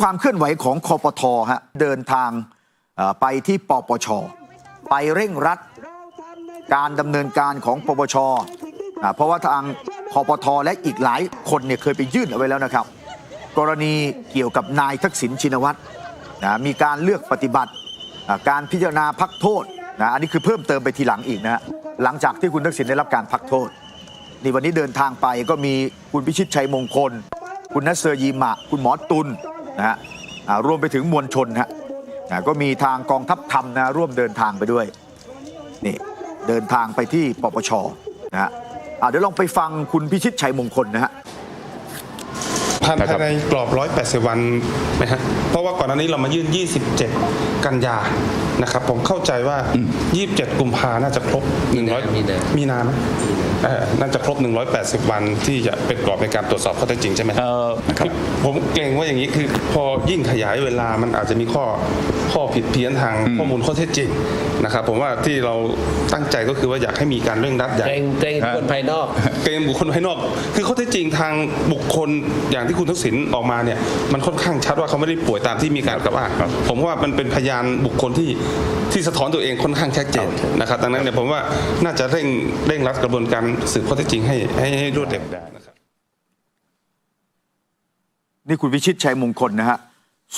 ความเคลื่อนไหวของคอปทฮะเดินทางไปที่ปปช ไปเร่งรัดการดำเนินการของปปชเพราะว่าทางคอปทและอีกหลายคนเนี่ยเคยไปยื่นเอาไว้แล้วนะครับ กรณีเกี่ยวกับนายทักษิณชินวัตรนะมีการเลือกปฏิบัติการพิจารณาพักโทษนะอันนี้คือเพิ่มเติมไปทีหลังอีกนะฮะหลังจากที่คุณทักษิณได้รับการพักโทษนี่วันนี้เดินทางไปก็มีคุณพิชิตชัยมงคล คุณนัสเซอร์ยีมะ คุณหมอตุล นะฮะอ่ารวมไปถึงมวลชนฮะอ่าก็มีทางกองทัพธรรมนะร่วมเดินทางไปด้วยนี่เดินทางไปที่ปปชนะฮะเดี๋ยวลองไปฟังคุณพิชิตชัยมงคลนะฮะ ภายนะครับในกรอบ 180 วันไหมฮะเพราะว่าก่อนหน้านี้เรามายื่น 27 กันยานะครับผมเข้าใจว่า 27 กุมภาน่าจะครบ 100 มีนามีนาไหมเอ่อน่าจะครบ 180 วันที่จะเป็นกรอบในการตรวจสอบข้อเท็จจริงใช่ไหมเอ่อครับอผมเกรงว่าอย่างนี้คือพอยิ่งขยายเวลามันอาจจะมีข้อข้อผิดเพี้ยนทางข้อมูลข้อเท็จจริงนะครับผมว่าที่เราตั้งใจก็คือว่าอยากให้มีการเร่งรัดใหญ่เกรงเกรงคนภายนอกเกมบุคคลภายนอก คือข้อเท็จจริงทางบุคคลอย่างที่คุณทักษิณออกมาเนี่ยมันค่อนข้างชัดว่าเขาไม่ได้ป่วยตามที่มีการกล่าวอ้างผมว่ามันเป็นพยานบุคคลที่ที่สะท้อนตัวเองค่อนข้างชัดเจนนะครับดังนั้นเนี่ยผมว่าน่าจะเร่งเร่งรัดกระบวนการสืบข้อเท็จจริงให้ให้ให้รวดเร็วได้นะครับนี่คุณวิชิตชัยมงคลนะฮะ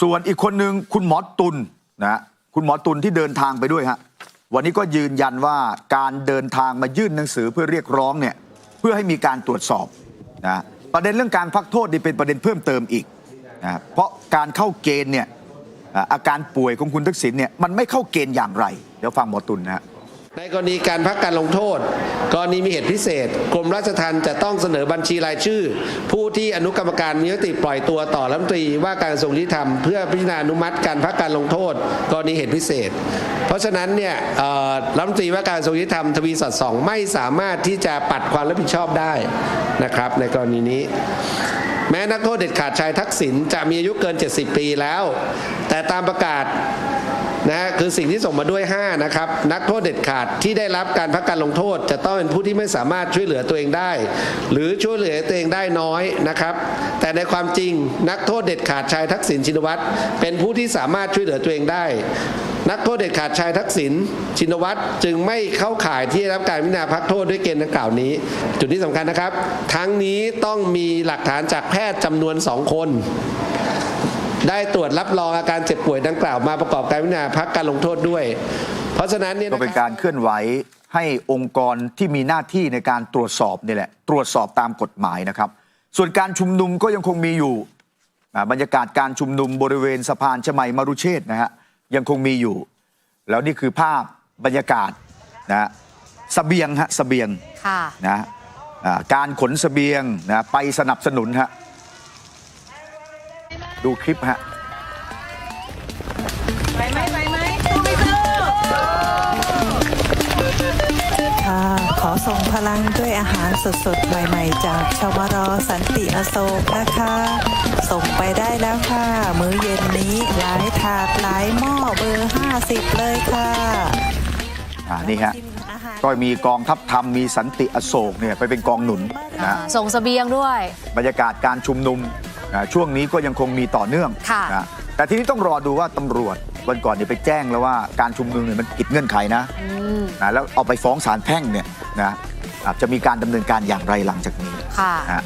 ส่วนอีกคนหนึ่งคุณหมอตุลนะฮะคุณหมอตุลที่เดินทางไปด้วยฮะวันนี้ก็ยืนยันว่าการเดินทางมายื่นหนังสือเพื่อเรียกร้องเนี่ยเพื่อให้มีการตรวจสอบนะ ประเด็นเรื่องการพักโทษนี่เป็นประเด็นเพิ่มเติมอีกนะเพราะการเข้าเกณฑ์เนี่ยอาอาการป่วยของคุณทักษิณเนี่ยมันไม่เข้าเกณฑ์อย่างไร เดี๋ยวฟังหมอตุลนะฮะ ในกรณีการพักการลงโทษ กรณีมีเหตุพิเศษ กรมราชทัณฑ์จะต้องเสนอบัญชีรายชื่อ ผู้ที่อนุกรรมการมีมติปล่อยตัวต่อรัฐมนตรีว่าการกระทรวงยุติธรรมเพื่อพิจารณาอนุมัติการพักการลงโทษ กรณีเหตุพิเศษ เพราะฉะนั้นเนี่ยรัฐมนตรีว่าการกระทรวงยุติธรรมทวีสอดสองไม่สามารถที่จะปัดความรับผิดชอบได้นะครับ ในกรณีนี้แม้นักโทษเด็ดขาดชายทักษิณจะมีอายุเกิน 70 ปีแล้ว แต่ตามประกาศ นะฮะคือสิ่งที่ส่งมาด้วย5นะครับนักโทษเด็ดขาดที่ได้รับการพักการลงโทษ จะต้องเป็นผู้ที่ไม่สามารถช่วยเหลือตัวเองได้ หรือช่วยเหลือตัวเองได้น้อยนะครับแต่ในความจริงนักโทษเด็ดขาดชายทักษิณชินวัตรเป็นผู้ที่สามารถช่วยเหลือตัวเองได้ นักโทษเด็ดขาดชายทักษิณชินวัตรจึงไม่เข้าข่ายที่ได้รับการพิจารณาพักโทษด้วยเกณฑ์ดังกล่าวนี้ จุดที่สำคัญนะครับ ทั้งนี้ต้องมีหลักฐานจากแพทย์จำนวนสองคน ได้ตรวจรับรองอาการเจ็บป่วยดังกล่าวมาประกอบการพิจารณาพักการลงโทษด้วย เพราะฉะนั้นเนี่ยก็นะเป็นครับการเคลื่อนไหวให้องค์กรที่มีหน้าที่ในการตรวจสอบนี่แหละ ตรวจสอบตามกฎหมายนะครับ ส่วนการชุมนุมก็ยังคงมีอยู่อ่าบรรยากาศการชุมนุมบริเวณสะพานชมัยมรุเชษฐ์นะฮะยังคงมีอยู่ แล้วนี่คือภาพบรรยากาศนะฮะเสบียงฮะเสบียงค่ะนะอ่าการขนเสบียงนะไปสนับสนุนฮะ ดูคลิปฮะไปไหมไปไหมสู้ไม่สู้ค่ะขอส่งพลังด้วยอาหารสดๆ ใหม่ๆ จากชวรสันติอโศกนะคะ ส่งไปได้แล้วค่ะ มื้อเย็นนี้หลายถาดหลายหม้อเบอร์ 50 เลยค่ะอ่านี่ฮะก็มีกองทัพธรรมมีสันติอโศกเนี่ยไปเป็นกองหนุนนะส่งเสบียงด้วย บรรยากาศการชุมนุม นะช่วงนี้ก็ยังคงมีต่อเนื่องค่ะนะแต่ทีนี้ต้องรอดูว่าตำรวจวันก่อนเนี่ยไปแจ้งแล้วว่าการชุมนุมเนี่ยมันผิดเงื่อนไขนะอืมนะแล้วเอาไปฟ้องศาลแพ่งเนี่ยนะอาจจะมีการดำเนินการอย่างไรหลังจากนี้ค่ะ นะ